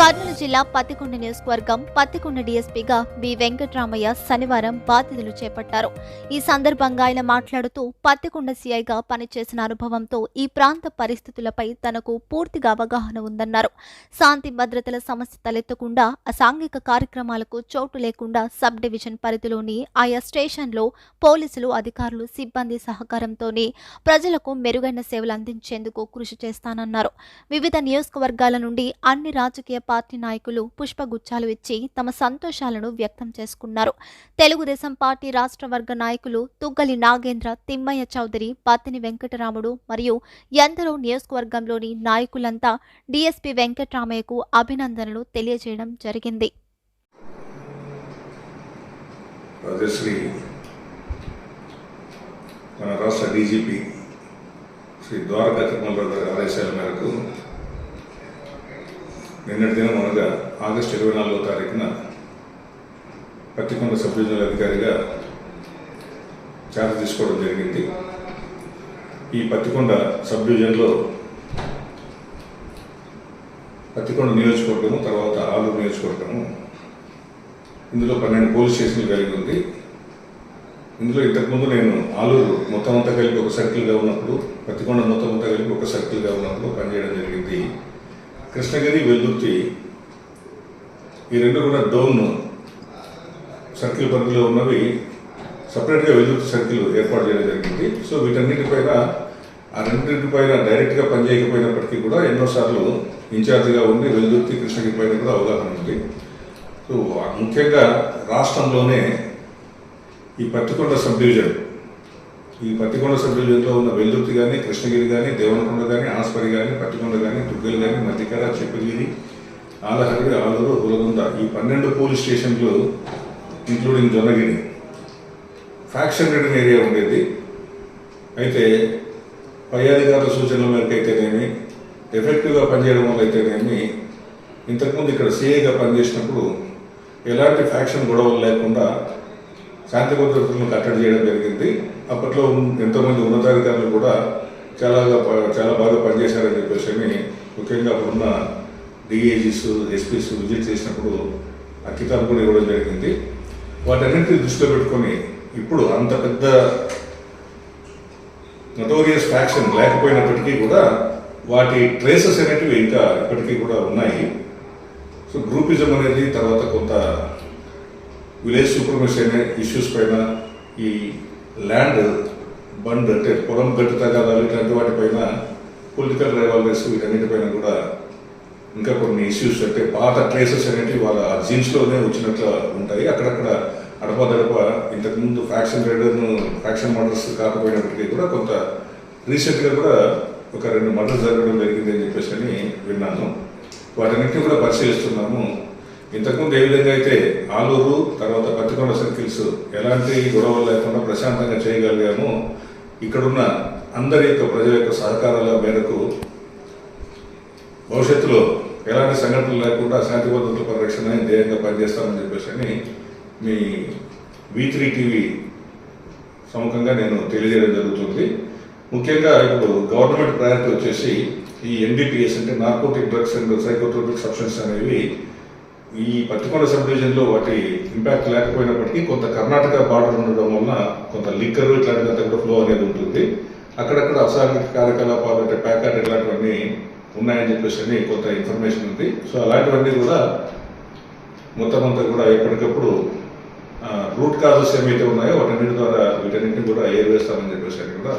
కర్నూలు జిల్లా పత్తికొండ నియోజకవర్గం పత్తికొండ డీఎస్పీగా బి వెంకటరామయ్య శనివారం బాధ్యతలు చేపట్టారు. ఈ సందర్భంగా ఆయన మాట్లాడుతూ పత్తికొండ సీఐగా పనిచేసిన అనుభవంతో ఈ ప్రాంత పరిస్థితులపై తనకు పూర్తిగా అవగాహన ఉందన్నారు. శాంతి భద్రతల సమస్య తలెత్తకుండా అసాంఘిక కార్యక్రమాలకు చోటు లేకుండా సబ్ డివిజన్ పరిధిలోని ఆయా స్టేషన్లో పోలీసులు అధికారులు సిబ్బంది సహకారంతోనే ప్రజలకు మెరుగైన సేవలు అందించేందుకు కృషి చేస్తానన్నారు. వివిధ నియోజకవర్గాల నుండి అన్ని రాజకీయ పార్టీ నాయకులు పుష్పగుచ్చాలు ఇచ్చి తమ సంతోషాలను వ్యక్తం చేసుకున్నారు. తెలుగుదేశం పార్టీ రాష్ట్ర వర్గ నాయకులు తుగ్గలి నాగేంద్ర తిమ్మయ్య చౌదరి పత్తిని వెంకటరాముడు మరియు ఎందరో నియోజకవర్గంలోని నాయకులంతా డీఎస్పీ వెంకటరామయ్యకు అభినందనలు తెలియజేయడం జరిగింది. మన రాష్ట్ర డీజీపీ శ్రీ ద్వారకా తిరుమలరావు గారి ఆదేశాల మేరకు నిన్నటి దినం అనగా ఆగస్టు ఇరవై నాలుగో తారీఖున పత్తికొండ సబ్ డివిజనల్ అధికారిగా చార్జ్ తీసుకోవడం జరిగింది. ఈ పత్తికొండ సబ్ డివిజన్లో పత్తికొండ నియోజకవర్గము తర్వాత ఆలూరు నియోజకవర్గము ఇందులో పన్నెండు పోలీస్ స్టేషన్లు కలిగి ఉంది. ఇందులో ఇంతకుముందు నేను ఆలూరు మొత్తం అంతా కలిపి ఒక సర్కిల్గా ఉన్నప్పుడు పత్తికొండ మొత్తం అంతా కలిపి ఒక సర్కిల్గా ఉన్నప్పుడు పనిచేయడం జరిగింది. కృష్ణగిరి వెల్లుర్తి ఈ రెండు కూడా డౌన్ సర్కిల్ పరిధిలో ఉన్నవి. సపరేట్గా వెల్లుర్తి సర్కిల్ ఏర్పాటు చేయడం జరిగింది. సో వీటన్నిటిపైన ఆ రెండింటిపైన డైరెక్ట్గా పనిచేయకపోయినప్పటికీ కూడా ఎన్నోసార్లు ఇన్ఛార్జిగా ఉండి వెల్లుర్తి కృష్ణగిరి పైన కూడా అవగాహన ఉంది. సో ముఖ్యంగా రాష్ట్రంలోనే ఈ పత్తికొండ సబ్ డివిజన్ ఈ పత్తికొండ సబ్ ఉన్న వెల్లుర్తి కానీ కృష్ణగిరి కానీ దేవనకొండ కానీ ఆస్పరి కానీ పత్తికొండ కానీ దుగ్గలు కానీ మధ్యకర చెప్పగిరి ఆలహరి ఆలూరు హులగుంద ఈ పన్నెండు పోలీస్ స్టేషన్లు including Jonnagiri. Faction ridden area ఉండేది. అయితే పై అధికారుల సూచనల మేరకు అయితేనేమి ఎఫెక్టివ్గా పనిచేయడం వల్ల అయితేనేమి ఇంతకుముందు ఇక్కడ సీఏగా పనిచేసినప్పుడు ఎలాంటి ఫ్యాక్షన్ గొడవలు లేకుండా శాంతి భద్రతలను కట్టడి చేయడం జరిగింది. అప్పట్లో ఎంతోమంది ఉన్నతాధికారులు కూడా చాలా ప- చాలా బాగా పనిచేశారని చెప్పేసి ముఖ్యంగా అప్పుడున్న డిఏజీస్ ఎస్పీస్ విజిట్ చేసినప్పుడు ఆ కితాబ్ కూడా ఇవ్వడం జరిగింది. వాటన్నింటినీ దృష్టిలో పెట్టుకొని ఇప్పుడు అంత పెద్ద నటోరియస్ ఫ్యాక్షన్ లేకపోయినప్పటికీ కూడా వాటి ట్రేసెస్ అనేటివి ఇంకా ఇప్పటికీ కూడా ఉన్నాయి. సో గ్రూపిజం అనేది తర్వాత కొంత విలేజ్ సూపర్మసీ అనే ఇష్యూస్ పైన ఈ ల్యాండ్ బండ్ అంటే పొలం గట్టు తగాదాలు ఇట్లాంటి వాటిపైన పొలిటికల్ రైవాలరీస్ వీటన్నిటిపైన కూడా ఇంకా కొన్ని ఇష్యూస్ అంటే పాత ట్రేసెస్ అనేవి వాళ్ళ జీన్స్లోనే వచ్చినట్లు ఉంటాయి. అక్కడక్కడ అడపదడప ఇంతకుముందు ఫ్యాక్షన్ రైడర్ను ఫ్యాక్షన్ మర్డర్స్ కాకపోయినప్పటికీ కూడా కొంత రీసెంట్గా కూడా ఒక రెండు మర్డర్స్ జరగడం జరిగింది అని చెప్పేసి అని విన్నాను. వాటన్నిటిని కూడా పరిశీలిస్తున్నాము. ఇంతకుముందు ఏ విధంగా అయితే ఆలూరు తర్వాత పత్తికొండ సర్కిల్స్ ఎలాంటి గొడవలు లేకుండా ప్రశాంతంగా చేయగలిగామో ఇక్కడున్న అందరి యొక్క ప్రజల యొక్క సహకారాల మేరకు భవిష్యత్తులో ఎలాంటి సంఘటనలు లేకుండా శాంతి భద్రతల పరిరక్షణ ధ్యేయంగా పనిచేస్తామని చెప్పేసి అని మీ వి త్రీ టీవీ సముఖంగా నేను తెలియజేయడం జరుగుతుంది. ముఖ్యంగా ఇప్పుడు గవర్నమెంట్ ప్రయారిటీ వచ్చేసి ఈ ఎన్డీపీఎస్ అంటే narcotic drugs and psychotropic substance అనేవి ఈ పత్తికొండ సబ్ డివిజన్లో వాటి ఇంపాక్ట్ లేకపోయినప్పటికీ కొంత కర్ణాటక బార్డర్ ఉండడం వలన కొంత లిక్కర్ ఇట్లాంటిదంతా కూడా ఫ్లో అనేది ఉంటుంది. అక్కడక్కడ అసాంఘిక కార్యకలాపాలు అంటే ప్యాకెట్ ఇట్లాంటివన్నీ ఉన్నాయని చెప్పేసి అని కొంత ఇన్ఫర్మేషన్ ఉంది. సో అలాంటివన్నీ కూడా మొత్తం అంతా కూడా ఎప్పటికప్పుడు రూట్ కాజెస్ ఏమైతే ఉన్నాయో వాటన్నిటి ద్వారా వీటన్నింటినీ కూడా ఏర్వేస్తామని చెప్పేసి అని కూడా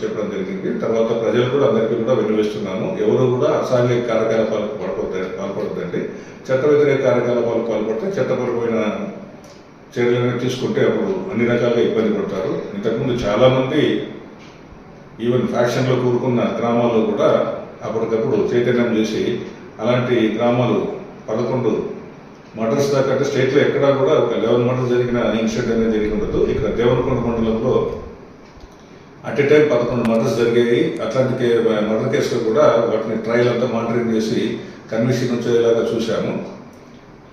చెప్పడం జరిగింది. తర్వాత ప్రజలు కూడా అందరికీ కూడా వినిపిస్తున్నాను ఎవరు కూడా అసాంఘిక కార్యకలాపాలకు చట్ట వ్యతిరేక కార్యకలాపాలు పాల్పడితే చట్టపరమైన చర్యలను తీసుకుంటే అప్పుడు అన్ని రకాలుగా ఇబ్బంది పడతారు. ఇంతకుముందు చాలామంది ఈవెన్ ఫ్యాక్షన్లో కూరుకున్న గ్రామాల్లో కూడా అప్పటికప్పుడు చైతన్యం చేసి అలాంటి గ్రామాలు పదకొండు మర్డర్స్ దాకా అంటే స్టేట్లో ఎక్కడా కూడా ఒక లెవెన్ మర్డర్స్ జరిగిన ఇన్సిడెంట్ అనేది జరిగి ఉండదు. ఇక్కడ దేవరకొండ మండలంలో అట్ ఏ టైం పదకొండు మర్డర్స్ జరిగాయి. అట్లాంటి మర్డర్ కేసులో కూడా వాటిని ట్రయల్ అంతా మానిటరింగ్ చేసి కన్విక్షన్ వచ్చేలాగా చూశాము.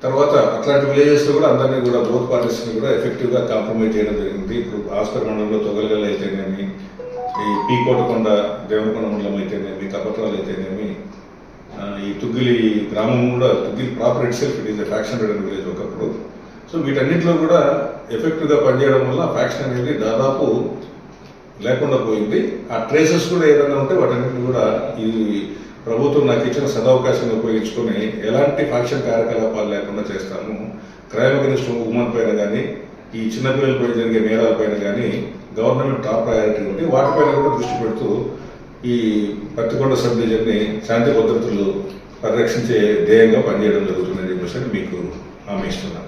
తర్వాత అట్లాంటి విలేజెస్లో కూడా అందరినీ కూడా బోత్ పార్టీస్ని కూడా ఎఫెక్టివ్గా కాంప్రమైజ్ చేయడం జరిగింది. ఇప్పుడు ఆస్కర్ మండలంలో తొగలగల్ అయితేనేమి ఈ పీకోటకొండ దేవనకొండ మండలం అయితేనేమి కపట్రాలు అయితేనేమి ఈ తుగ్గిలి గ్రామం కూడా Tuggali proper itself it is faction ridden village ఒకప్పుడు. సో వీటన్నిటిలో కూడా ఎఫెక్టివ్గా పనిచేయడం వల్ల ఫ్యాక్షన్ అనేది దాదాపు లేకుండా పోయింది. ఆ ట్రేసెస్ కూడా ఏదైనా ఉంటే వాటన్నిటిని కూడా ఈ ప్రభుత్వం నాకు ఇచ్చిన సదవకాశాన్ని ఉపయోగించుకొని ఎలాంటి ఫ్యాక్షన్ కార్యకలాపాలు లేకుండా చేస్తాము. క్రైమ్ అగెనిస్ట్ ఉమెన్ పైన కానీ ఈ చిన్నపిల్లలపై జరిగే నేరాలపైన కానీ గవర్నమెంట్ టాప్ ప్రయారిటీ ఉంటే వాటిపైన కూడా దృష్టి పెడుతూ ఈ పత్తికొండ సబ్ డివిజన్ని శాంతి భద్రతలు పరిరక్షించే ధ్యేయంగా పనిచేయడం జరుగుతుందని చెప్పేసి మీకు హామీ ఇస్తున్నాను.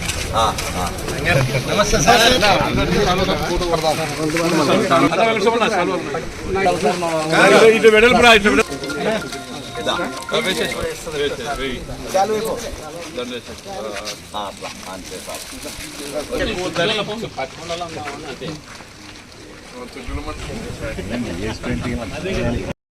ఇటు వెడల్పురా ఇటు వెడల్పు అంతే